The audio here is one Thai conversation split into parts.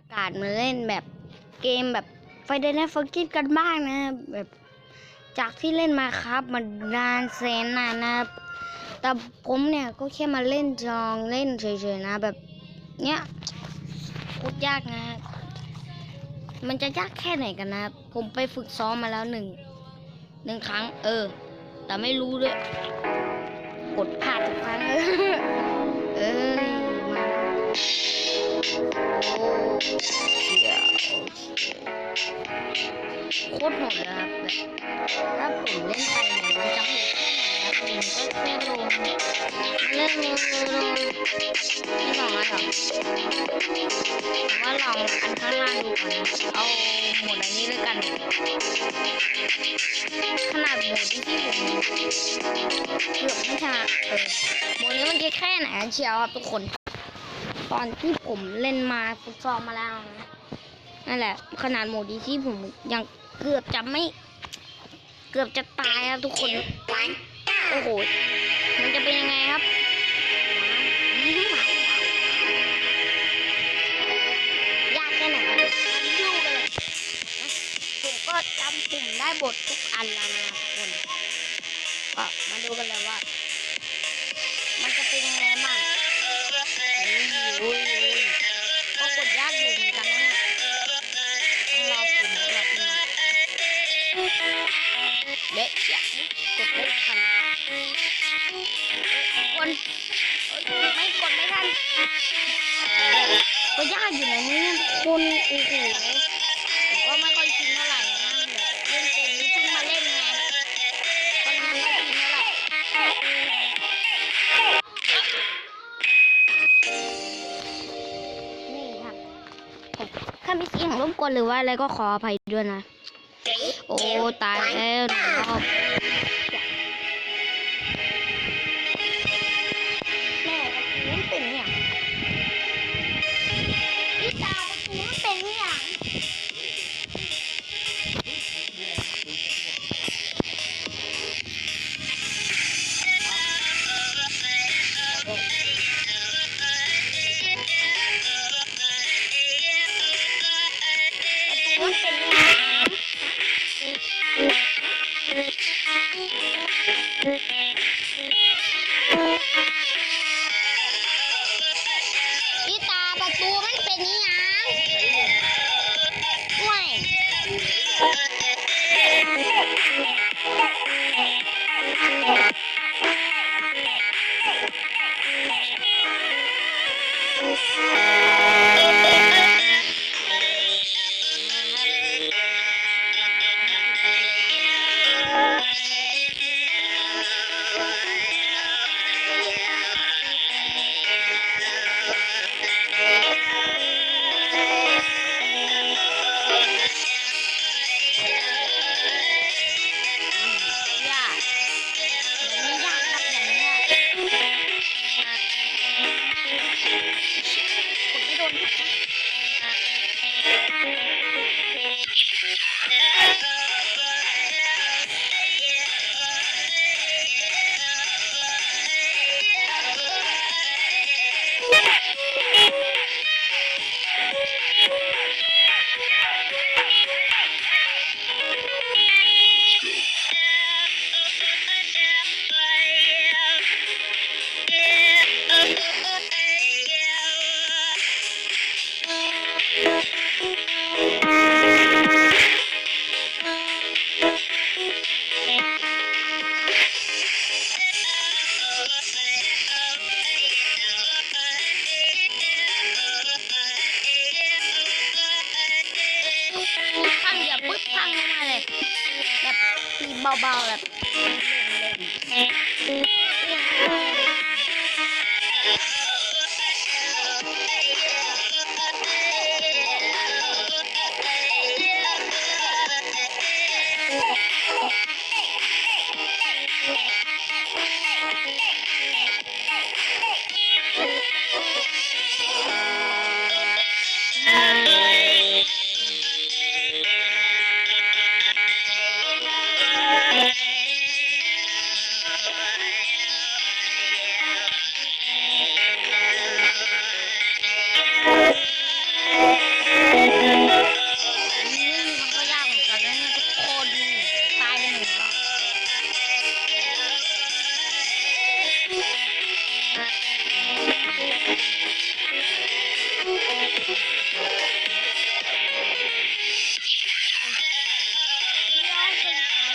ากาศมาเล่นแบบเกมแบบไฟเดนฟอร์กิกันบ้างนะแบบจากที่เล่นมาครับมันนานแสนนานนะแต่ผมเนี่ยก็แค่มาเล่นจองเล่นเฉยๆนะ แบบเนี้ยโคตรยากนะ มันจะยากแค่ไหนกันนะ ผมไปฝึกซ้อมมาแล้วหนึ่งหนึ่งครั้ง เออ แต่ไม่รู้ด้วย กดพลาดทุกครั้งเอ้ย เสียวโคตรโหดเลยครับแบบถ้าผมเล่นไปเนี่ยมันจะโหดแค่ไหนนะผมก็แค่ลงเล่นลงลงไม่ลองแล้วหรอผมว่าลองอันข้างล่างดูก่อนเอาหมดอันนี้เลยกัน ขนาดหมดที่ที่ผมเกือบไม่ชนะเออหมดนี้มันแค่ไหนกันเชียวครับทุกคน ตอนที่ผมเล่นมาฟุตซอลมาแล้วนะนั่นแหละ ขนาดโหมดดีที่ผมยังเกือบจะไม่ เกือบจะตายครับทุกคน โอ้โห มันจะเป็นยังไงครับยากแค่ไหนกันมาดูกันเลยผมก็จำปุ่มได้บททุกอันแล้วนะทุกคนก็มาดูกันเลยว่า อ้ยโอ้ยก็กดยากอยู่เหมือนกันนะเนี่ยต้องรอปุ่มรอปุ่มเละเอียดกดไม่ทันคนไม่กดไม่ทันก็ยากอยู่นะเนี่ยคนโอ้โห ถ้ามีเสียงรบกวนหรือว่าอะไรก็ขออภัยด้วยนะ โอ้ ตายแล้วหนึ่งรอบ เบาๆแบบ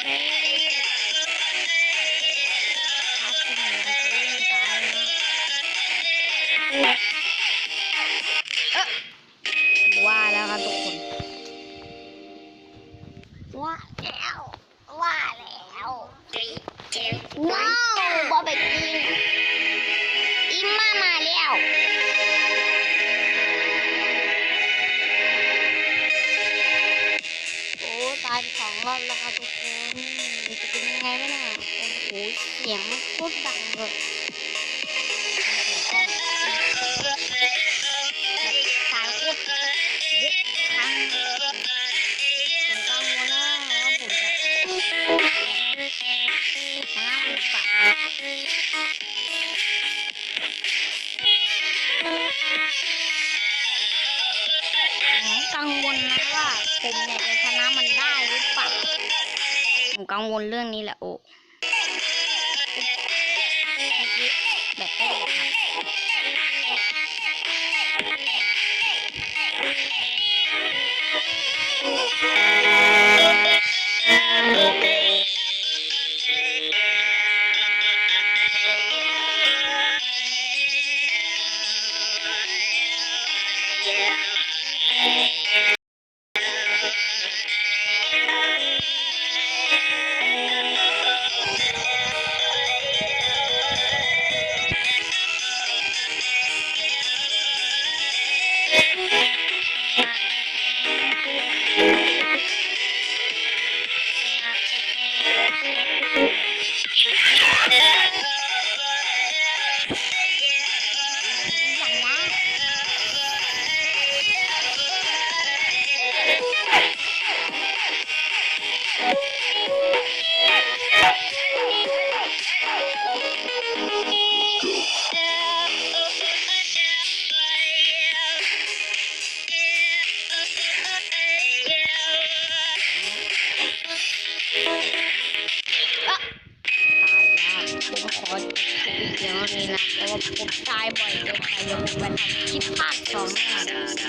ว่าแล้วครับทุกคน ว่าแล้ว ว่าแล้วว้าวบอเบกินอิมมามาแล้วายไปสองรอบแล้วครับทุกคนจะเป็นยังไงบ้างนี่ยโอ้โหเสียงมันโคตรดังเลยสายโคตรเยอะทางผมกังวลนะว่าผมจะมาหรือเปล่า งวลนะว่าผมเนี่ยจะชนะมันได้หรือเปล่าผมกังวลเรื่องนี้แหละโอ้ Yeah. ตายแล้วผมขอจบคลิปเพียงเท่านี้นะเพราะว่าผมตายบ่อยเกินไปยังไม่ไปทำคลิปภาคสองแน่